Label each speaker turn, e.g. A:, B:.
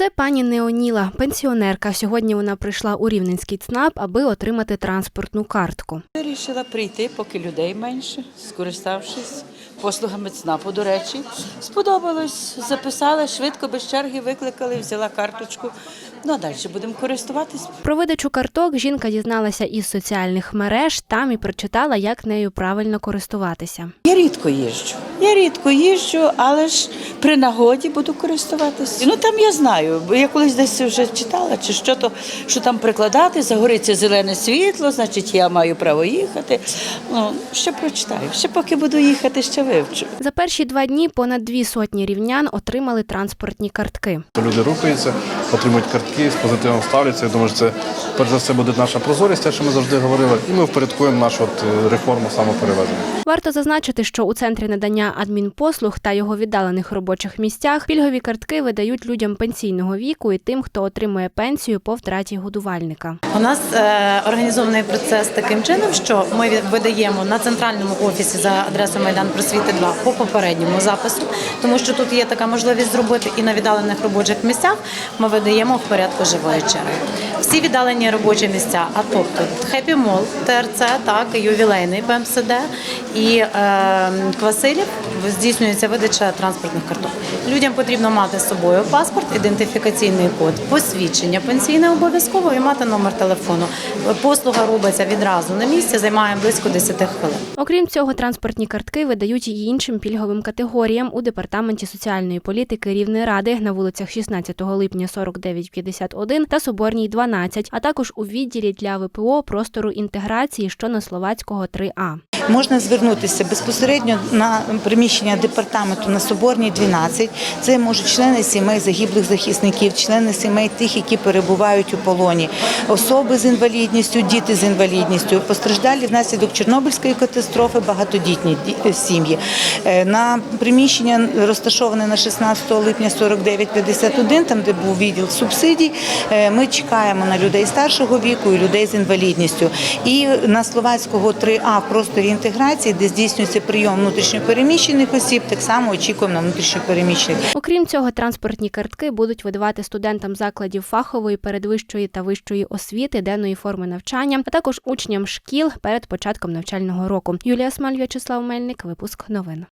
A: Це пані Неоніла, пенсіонерка. Сьогодні вона прийшла у Рівненський ЦНАП, аби отримати транспортну картку.
B: Вирішила прийти, поки людей менше, скориставшись послугами ЦНАПу, до речі. Сподобалось, записала швидко, без черги викликали, взяла карточку. Ну а далі будемо користуватись.
A: Про видачу карток жінка дізналася із соціальних мереж, там і прочитала, як нею правильно користуватися.
B: Я рідко їжджу. Я рідко їжджу, але ж при нагоді буду користуватися. Ну там я знаю, бо я колись десь вже читала, чи що то, що там прикладати, загориться зелене світло, значить я маю право їхати. Ну, ще прочитаю. Ще поки буду їхати, ще вивчу.
A: За перші два дні понад дві сотні рівнян отримали транспортні картки.
C: Люди рухаються, отримують картки, з позитивом ставляться. Я думаю, що це перш за все буде наша прозорість, те, що ми завжди говорили, і ми впорядкуємо нашу от е, реформу самоперевезення.
A: Варто зазначити, що у центрі надання адмінпослуг та його віддалених робочих місцях пільгові картки видають людям пенсійного віку і тим, хто отримує пенсію по втраті годувальника.
D: У нас е, організований процес таким чином, що ми від- видаємо на центральному офісі за адресою Майдан Просвіти 2 по попередньому запису, тому що тут є така можливість зробити і на віддалених робочих місцях. Ми видаємо в порядку живої черги. Всі віддалені робочі місця, а тобто Хеппі Мол, ТРЦ, так ювілейний ПМСД і е, Квасилів здійснюється видача транспортних карток. Людям потрібно мати з собою паспорт, ідентифікаційний код, посвідчення пенсійне обов'язково і мати номер телефону. Послуга робиться відразу на місці, займає близько 10 хвилин.
A: Окрім цього, транспортні картки видають і іншим пільговим категоріям у департаменті соціальної політики Рівної ради на вулицях 16 липня 4951 та Соборній 12, а також у відділі для ВПО простору інтеграції, що на Словацького 3А.
E: Можна звернутися безпосередньо на приміщення департаменту на Соборній 12. Це можуть члени сімей загиблих захисників, члени сімей тих, які перебувають у полоні, особи з інвалідністю, діти з інвалідністю, постраждалі внаслідок Чорнобильської катастрофи, багатодітні сім'ї. Е, На приміщення розташоване на 16 липня 4951, там де був відділ субсидій. е, Ми чекаємо на людей старшого віку і людей з інвалідністю. І на словацького 3А в просторі інтеграції, де здійснюється прийом внутрішньопереміщених осіб, так само очікуємо на внутрішньопереміщених.
A: Окрім цього, транспортні картки будуть видавати студентам закладів фахової, передвищої та вищої освіти, денної форми навчання, а також учням шкіл перед початком навчального року. Юлія Смаль, В'ячеслав Мельник, випуск новин.